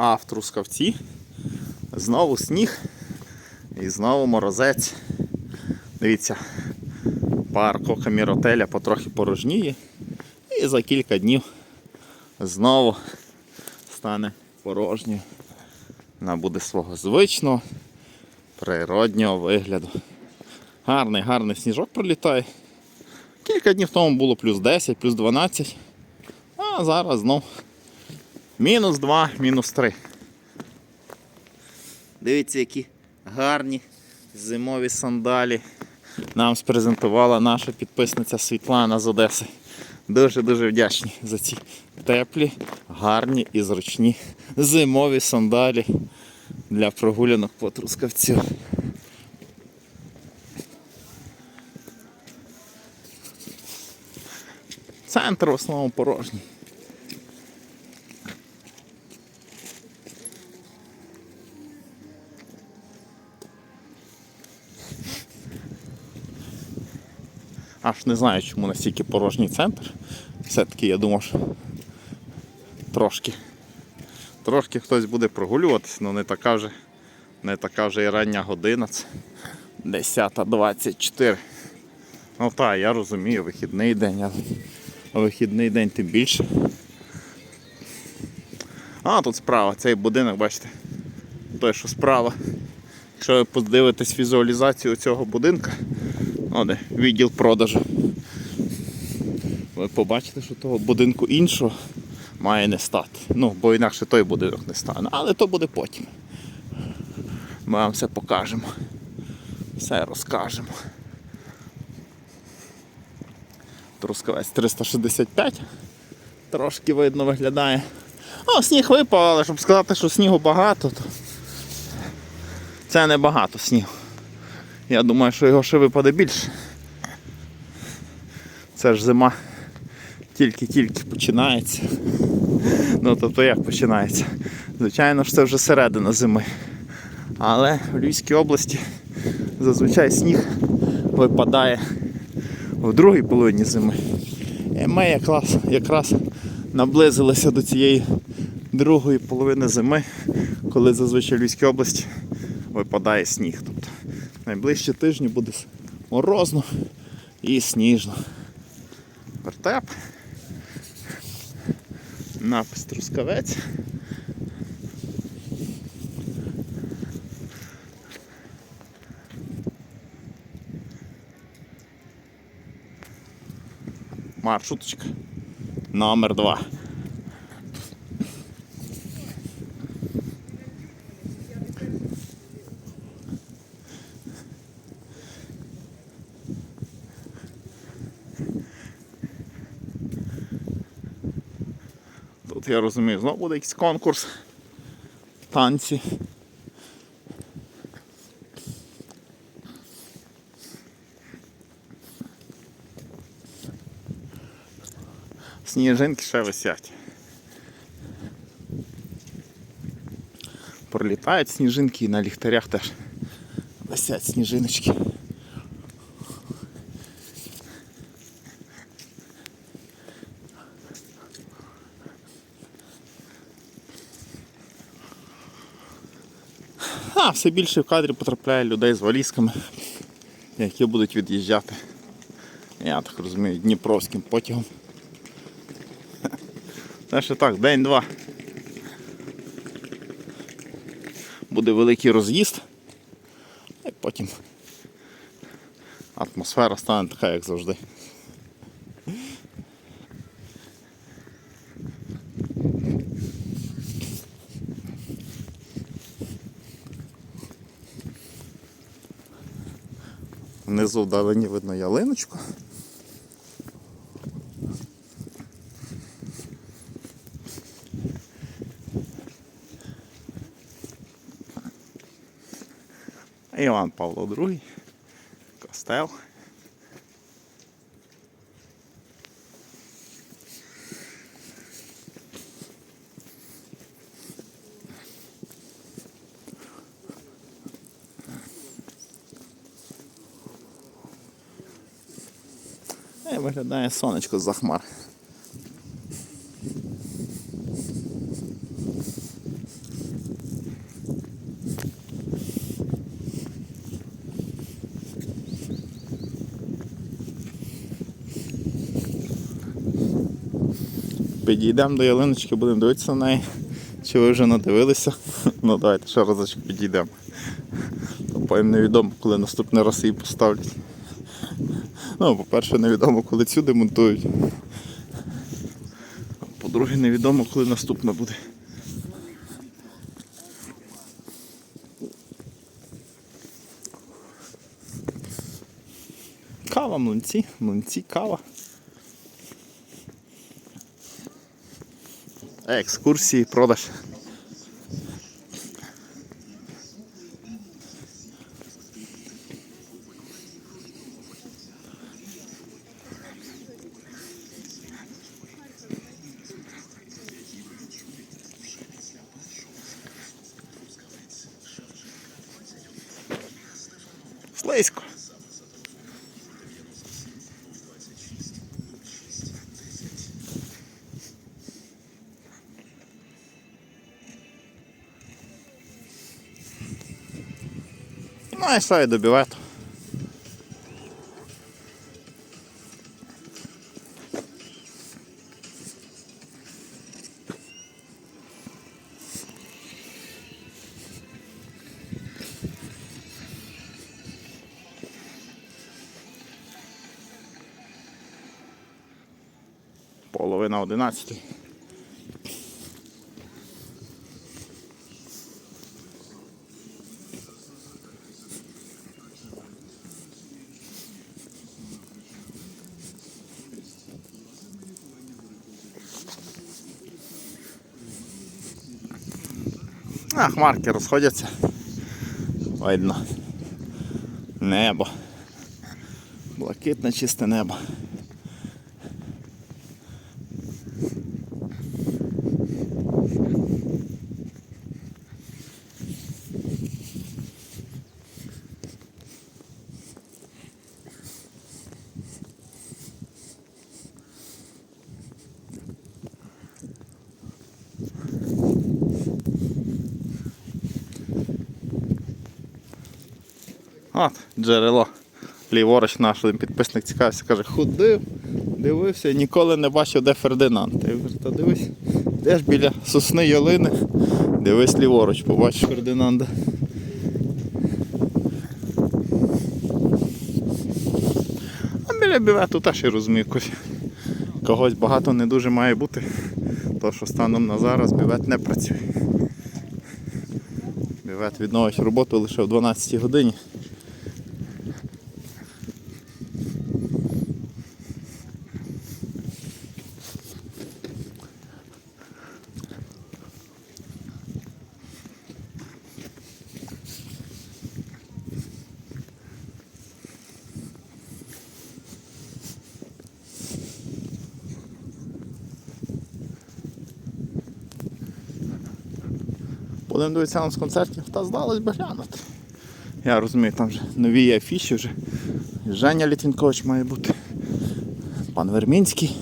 А в Трускавці знову сніг і знову морозець. Дивіться, парк Окаміротеля потрохи порожніє. І за кілька днів знову стане порожньою. Вона буде свого звичного природнього вигляду. Гарний, гарний сніжок пролітає. Кілька днів тому було плюс 10, плюс 12. А зараз знов мінус 2, мінус 3. Дивіться, які гарні зимові сандалі. Нам спрезентувала наша підписниця Світлана з Одеси. Дуже-дуже вдячні за ці теплі, гарні і зручні зимові сандалі для прогулянок по трускавцю. Центр в основному порожній. Аж не знаю, чому настільки порожній центр. Все-таки я думав, що трошки. Трошки хтось буде прогулюватись, але не така вже, не така вже і рання година. Це 10.24. Ну так, я розумію, вихідний день, але вихідний день тим більше. А, тут справа, цей будинок, бачите, той, що справа. Якщо ви подивитесь візуалізацію цього будинка, о, де відділ продажу. Ви побачите, що того будинку іншого має не стати. Ну, бо інакше той будинок не стане. Але то буде потім. Ми вам все покажемо. Все розкажемо. Трускавець 365. Трошки видно виглядає. О, сніг випав, але щоб сказати, що снігу багато, то це не багато снігу. Я думаю, що його ще випаде більше. Це ж зима тільки-тільки починається. Ну тобто як починається? Звичайно ж це вже середина зими. Але в Львівській області зазвичай сніг випадає в другій половині зими. І ми якраз, якраз наблизилися до цієї другої половини зими, коли зазвичай в Львівській області випадає сніг найближчі тижні буде морозно і сніжно. Вертеп. Напис Трускавець. Маршруточка номер два. то я розумію, знову буде якийсь конкурс, танці. Сніжинки ще висять. Пролітають сніжинки і на ліхтарях теж висять сніжиночки. Все більше в кадрі потрапляє людей з валізками, які будуть від'їжджати. Я так розумію, Дніпровським потягом. Це ще так, день-два. Буде великий роз'їзд. І потім атмосфера стане така, як завжди. Внизу вдалині видно ялиночку. Іван Павло II, костел. І виглядає сонечко з-за хмар. Підійдемо до ялиночки, будемо дивитися на неї. Чи ви вже надивилися? Ну давайте ще разочок підійдемо. Тобто невідомо, коли наступний раз її поставлять. Ну, по-перше, невідомо, коли цю демонтують. По-друге, невідомо, коли наступна буде. Кава, млинці, млинці, кава. Екскурсії, продаж. Слизько. Ну і все, і до Половина одинадцятої. А, хмарки розходяться. Видно. Небо. Блакитне чисте небо. От, джерело. Ліворуч наш один підписник цікавився, каже, ходив, дивився, ніколи не бачив, де Фердинанд. Я кажу, та дивись, де ж біля сосни ялини, дивись ліворуч, побачиш Фердинанда. А біля бівету теж розумію, якось когось багато не дуже має бути. То що станом на зараз бівет не працює. Бівет відновить роботу лише в 12 годині. Будемо дивитися нам з концертів, та здалось би глянути. Я розумію, там вже нові афіші вже. Женя Літвінкович має бути. Пан Вермінський.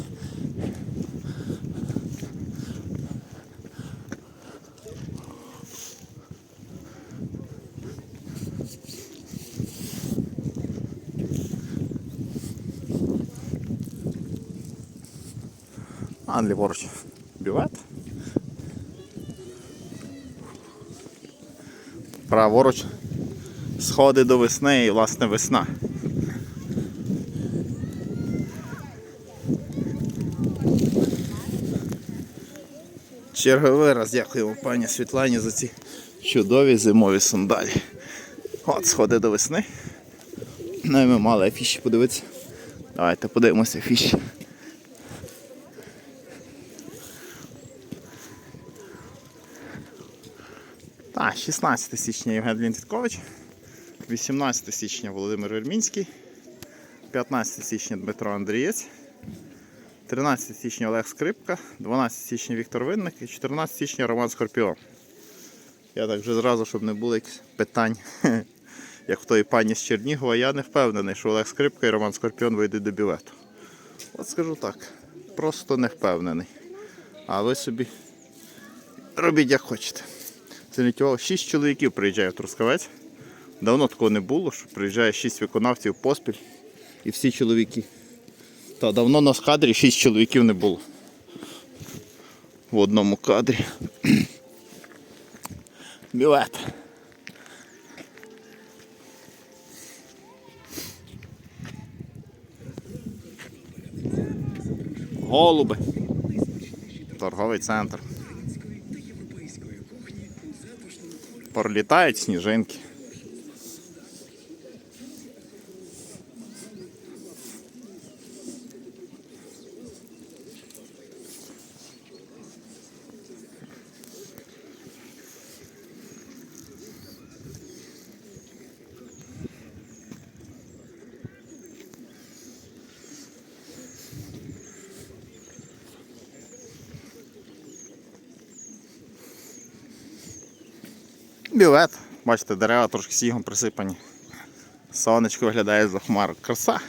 А ліворуч бювет. Праворуч сходи до весни і власне весна. Черговий раз дякуємо пані Світлані за ці чудові зимові сандалі. От сходи до весни. Ну і ми мали афіші подивитися. Давайте подивимося афіші. Так, 16 січня Євген Лінтиткович, 18 січня Володимир Вельмінський, 15 січня Дмитро Андрієць, 13 січня Олег Скрипка, 12 січня Віктор Винник і 14 січня Роман Скорпіон. Я так вже зразу, щоб не було якихось питань, як в тої пані з Чернігова, я не впевнений, що Олег Скрипка і Роман Скорпіон вийдуть до бювету. От скажу так, просто не впевнений. А ви собі робіть як хочете ініціативував 6 чоловіків приїжджає в Трускавець. Давно такого не було, що приїжджає шість виконавців поспіль і всі чоловіки. Та давно на кадрі 6 чоловіків не було. В одному кадрі. Білет. Голуби. Торговий центр. пролітають сніжинки. білет. Бачите, дерева трошки снігом присипані. Сонечко виглядає за хмару. Краса.